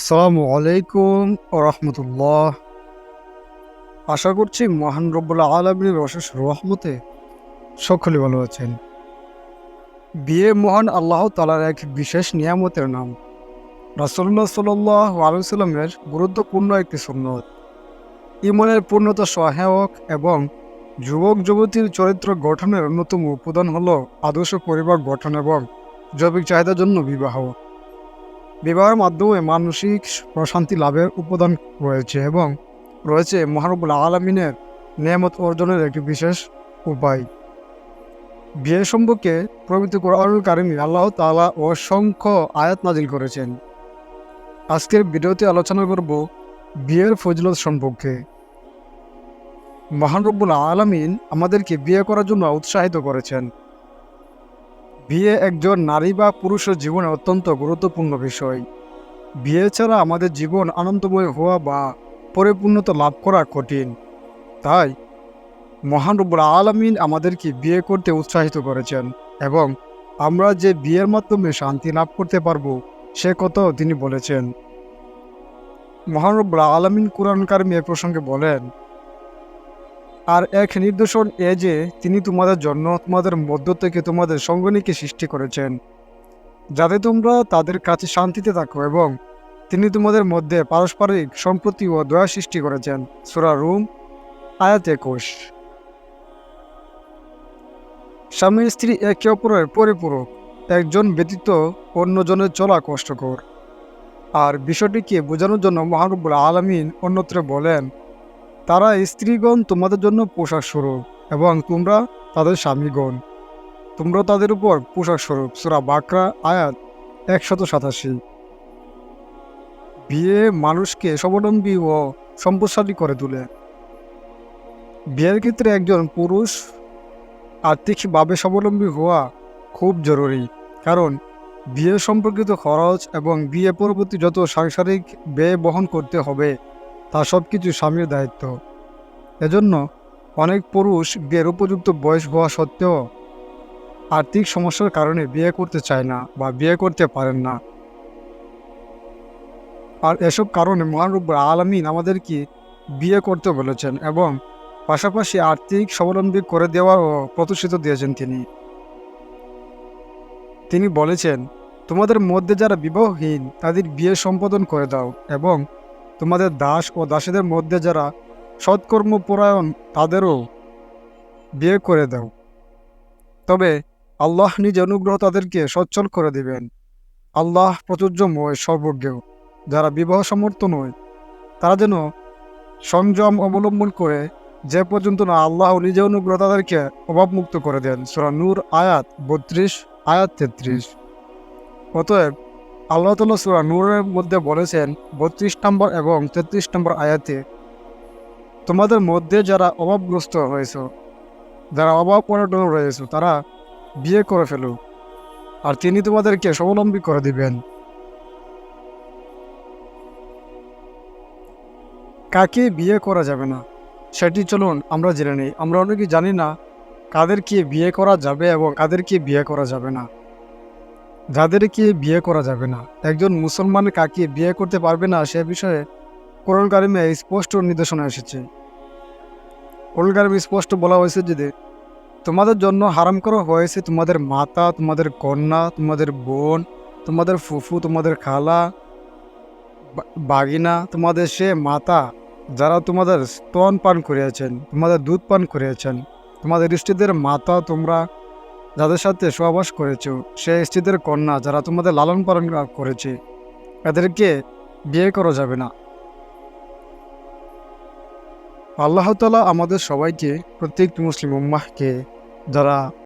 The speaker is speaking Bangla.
আসসালামু আলাইকুম রহমতুল্লাহ। আশা করছি মহান রব্বুল্লা আলমিনের অশেষ রহমতে সকলে ভালো আছেন। বিয়ে মহান আল্লাহ তালার এক বিশেষ নিয়ামতের নাম। রাসল্লাহ সাল্লাহ আলুসাল্লামের গুরুত্বপূর্ণ একটি সুন্নত। ইমনের পূর্ণতা সহায়ক এবং যুবক যুবতীর চরিত্র গঠনের অন্যতম উপাদান হল আদর্শ পরিবার গঠন এবং জৈবিক চাহিদার জন্য বিবাহ। বিবাহের মাধ্যমে মানসিক প্রশান্তি লাভের উপাদান রয়েছে এবং রয়েছে মহানবুল আলমিনের নিয়ামত অর্জনের একটি বিশেষ উপায়। বিয়ে সম্পর্কে প্রভৃতি কোরআনুল কারিমি আল্লাহ তালা অসংখ্য আয়াত নাজিল করেছেন। আজকের ভিডিওতে আলোচনা করব বিয়ের ফজিলত সম্পর্কে। মহানরব্বুল আলমিন আমাদেরকে বিয়ে করার জন্য উৎসাহিত করেছেন। বিয়ে একজন নারী বা পুরুষের জীবনে অত্যন্ত গুরুত্বপূর্ণ বিষয়। বিয়ে ছাড়া আমাদের জীবন আনন্দময় হওয়া বা পরিপূর্ণতা লাভ করা কঠিন। তাই মহানরব্বুল আলমিন আমাদেরকে বিয়ে করতে উৎসাহিত করেছেন এবং আমরা যে বিয়ের মাধ্যমে শান্তি লাভ করতে পারব, সে কথাও তিনি বলেছেন। মহানরব্বুল আলমিন কোরআন কারিম এ প্রসঙ্গে বলেন আর এক নির্দেশন এ যে তিনি তোমাদের জন্য, তোমাদের মধ্য থেকে তোমাদের সঙ্গনীকে সৃষ্টি করেছেন। যাতে তোমরা তাদের কাছে শান্তিতে থাকো এবং তিনি তোমাদের মধ্যে পারস্পরিক সম্প্রতি ও দয়া সৃষ্টি করেছেন। সুরা রুম, আয়াত একুশ। স্বামী স্ত্রী একে অপরের পরিপূরক, একজন ব্যতীত অন্যজনের চলা কষ্টকর। আর বিষয়টিকে বোঝানোর জন্য মহানবুল আলমিন অন্যত্র বলেন তারা স্ত্রীগণ তোমাদের জন্য পোশাক স্বরূপ এবং তোমরা তাদের স্বামীগণ। তোমরা তাদের উপর পোশাক স্বরূপ। সুরা বাকরা, আয়াত একশত সাতাশি। বিয়ে মানুষকে স্বাবলম্বী ও সম্পদশালী করে তোলে। বিয়ের ক্ষেত্রে একজন পুরুষ আর্থিকভাবে স্বাবলম্বী হওয়া খুব জরুরি, কারণ বিয়ে সম্পর্কিত খরচ এবং বিয়ে পরবর্তী যত সাংসারিক ব্যয় বহন করতে হবে, তা সব কিছু স্বামীর দায়িত্ব। এজন্য অনেক পুরুষ বিয়ের উপযুক্ত বয়স হওয়া সত্ত্বেও আর্থিক সমস্যার কারণে বিয়ে করতে চায় না বা বিয়ে করতে পারেন না। আর এসব কারণে মহানরব্বর আলমিন আমাদেরকে বিয়ে করতে বলেছেন এবং পাশাপাশি আর্থিক স্বাবলম্বী করে দেওয়ারও প্রতিশ্রুত দিয়েছেন তিনি। তিনি বলেছেন, তোমাদের মধ্যে যারা বিবাহহীন তাদের বিয়ে সম্পাদন করে দাও এবং তোমাদের দাস ও দাসীদের মধ্যে যারা সৎকর্মপরায়ণ তাদেরও বিয়ে করে দাও। তবে আল্লাহ নিজ অনুগ্রহ তাদেরকে সচ্ছল করে দিবেন। আল্লাহ প্রচুর্যময় সর্বজ্ঞ। যারা বিবাহ সমর্থ নয়, তারা যেন সংযম অবলম্বন করে যে পর্যন্ত না আল্লাহ নিজে অনুগ্রহ তাদেরকে অভাবমুক্ত করে দেন। সুরা নূর আয়াত বত্রিশ, আয়াত তেত্রিশ। অতএব আল্লাহ তাল্লাহ সুরা নূরের মধ্যে বলেছেন, বত্রিশ নম্বর এবং তেত্রিশ নম্বর আয়াতে তোমাদের মধ্যে যারা অভাবগ্রস্ত হয়েছ, যারা অভাব পর্যটন রয়েছে, তারা বিয়ে করে ফেলো। আর তিনি তোমাদেরকে স্বাবলম্বী করে দিবেন। কাকে বিয়ে করা যাবে না? সেটি চলুন আমরা জেনে নিই। আমরা অনেকেই জানি না কাদেরকে বিয়ে করা যাবে এবং কাদেরকে বিয়ে করা যাবে না। যাদেরকে বিয়ে করা যাবে না। একজন মুসলমান কাকে বিয়ে করতে পারবে না সে বিষয়ে কোরআন কারিমে স্পষ্ট নির্দেশনা এসেছে। কোরআন কারিমে স্পষ্ট বলা হয়েছে যে, তোমাদের জন্য হারাম করা হয়েছে তোমাদের মাতা, তোমাদের কন্যা, তোমাদের বোন, তোমাদের ফুফু, তোমাদের খালা বাগিনা, তোমাদের সে মাতা, যারা তোমাদের স্তন পান করিয়াছেন, তোমাদের দুধ পান করিয়াছেন, তোমাদের স্ত্রীদের মাতা তোমরা যাদের সাথে সহবাস করেছ, সে স্ত্রীদের কন্যা যারা তোমাদের লালন পালন করেছে, এদেরকে বিয়ে করা যাবে না। আল্লাহ তালা আমাদের সবাইকে প্রত্যেক মুসলিম উম্মাহকে যারা